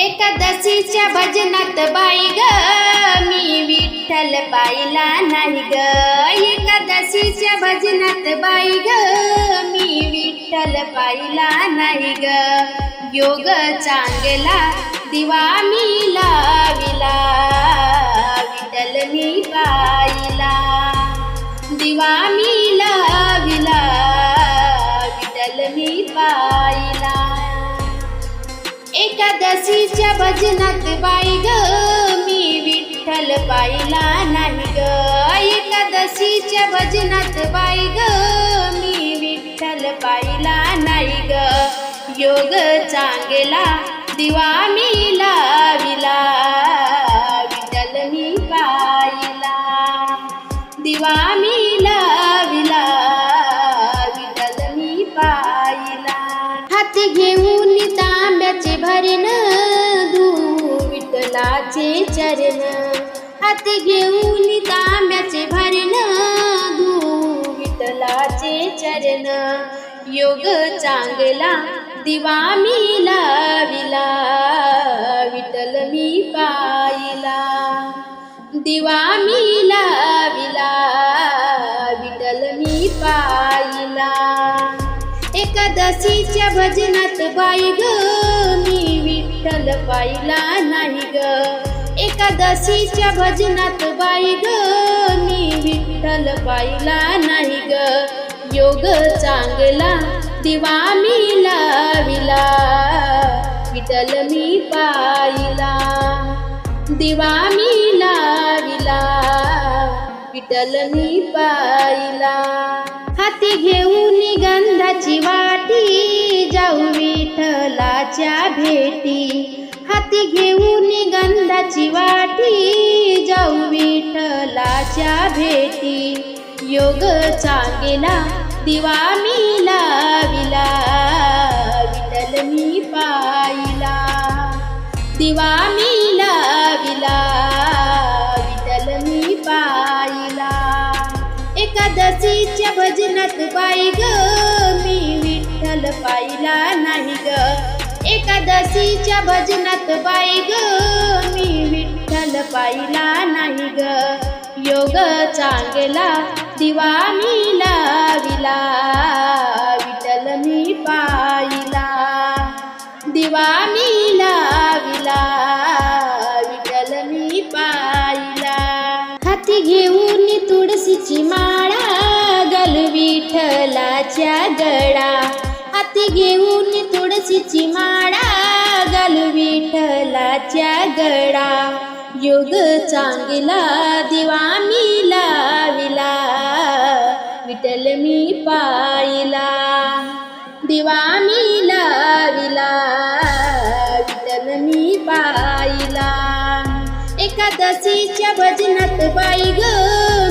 एकादशीच्या भजनात बाई ग. मी विठ्ठल पाहिला नाही ग. एकादशीच्या भजनात बाई ग. मी विठ्ठल पाहिला नाही ग. योग चांगला दिवा मी लाविला. विठ्ठल मी पाहिला. दिवा मी एकादशीच्या भजनात बाई ग. मी विठ्ठल पाहिला नाही ग. एकादशीच्या भजनात बाई ग. मी विठ्ठल पाहिला नाही ग. योग चांगला दिवा मी लाविला. विठ्ठल मी पाहिला. दिवा मी लाविला. विठ्ठल मी पाहिला. हात घेऊन चरण हात घेऊन तांब्याचे भरण धू चरण योग चांगला दिवा मी लाविला विठल मी पाहिला. दिवा मी लाविला विठल मी पाहिला. एकादशीच्या भजनात बाई ग मी विठ्ठल पाहिला नाही ग. एकादशीच्या भजनात बाई ग मी विठ्ठल पाहिला नाही ग. योग चांगला दिवा मी लाविला विठ्ठल मी पाहिला. दिवा मी लाविला विठ्ठल मी पाहिला. हाती घेऊन गंधाची वाटी जाऊ विठ्ठलाच्या भेटी. हाती घेऊन गंधाची वाटी जाऊ विठ्ठलाच्या भेटी. योग चांगला दिवा मी लाविला विठल मी पाहिला. दिवा मी लाविला म्हणत बाई ग. मी विठ्ठल पाहिला नाही ग. एकादशीच्या भजनात बाई ग. मी विठ्ठल पाहिला नाही ग. योग चांगला दिवा मी लाविला. विठ्ठल मी पाहिला. दिवा मी लाविला. विठ्ठल मी पाहिला. हाती घेऊन तुळशीची मा विठ्ठलाच्या गळा. हाती घेऊन तुळशीची माळा घालू विठ्ठलाच्या गळा. योग चांगला दिवा मी लाविला विठ्ठल मी पाहिला. दिवा मी लाविला विठ्ठल मी पाहिला. एकादशीच्या भजनात बाई ग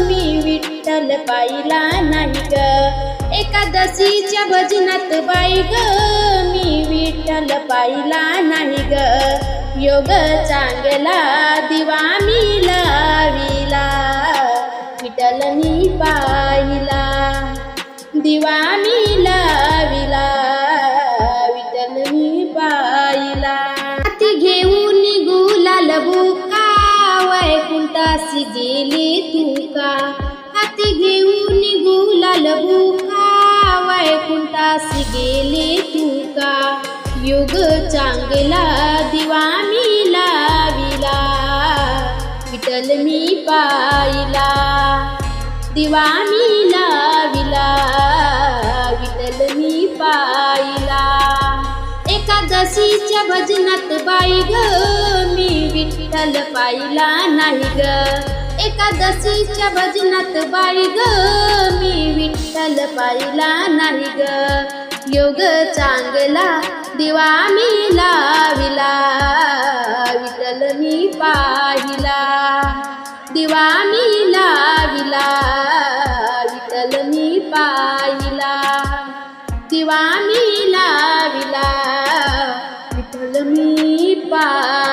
मी विठ्ठल पाहिला नाही ग. एकादशीच्या भजनात बाई ग. मी विठ्ठल पाहिला नाही ग. योग चांगला दिवा मी लाविला. विठ्ठल मी पाहिला. दिवा मी लाविला. विठ्ठल मी पाहिला. हाती घेऊन गुलाल बुका. वैकुंठासी गेले तुका हाती घेऊन गुलाल बुका. वैकुंठासी गेले का युग चांगला दिवा मी लाविला. विठल मी पाहिला. दिवा मी लाविला. विठल मी पाहिला. एकादशीच्या भजनात बाई ग मी विठ्ठल पाहिला नाही ग. एकादशीच्या भजनात बाळी ग. मी विठ्ठल पाहिला नाही ग. योग चांगला दिवा मी लाविला. विठ्ठल मी पाहिला. दिवा मी लाविला. विठ्ठल मी पाहिला. दिवा मी लाविला. विठ्ठल मी पा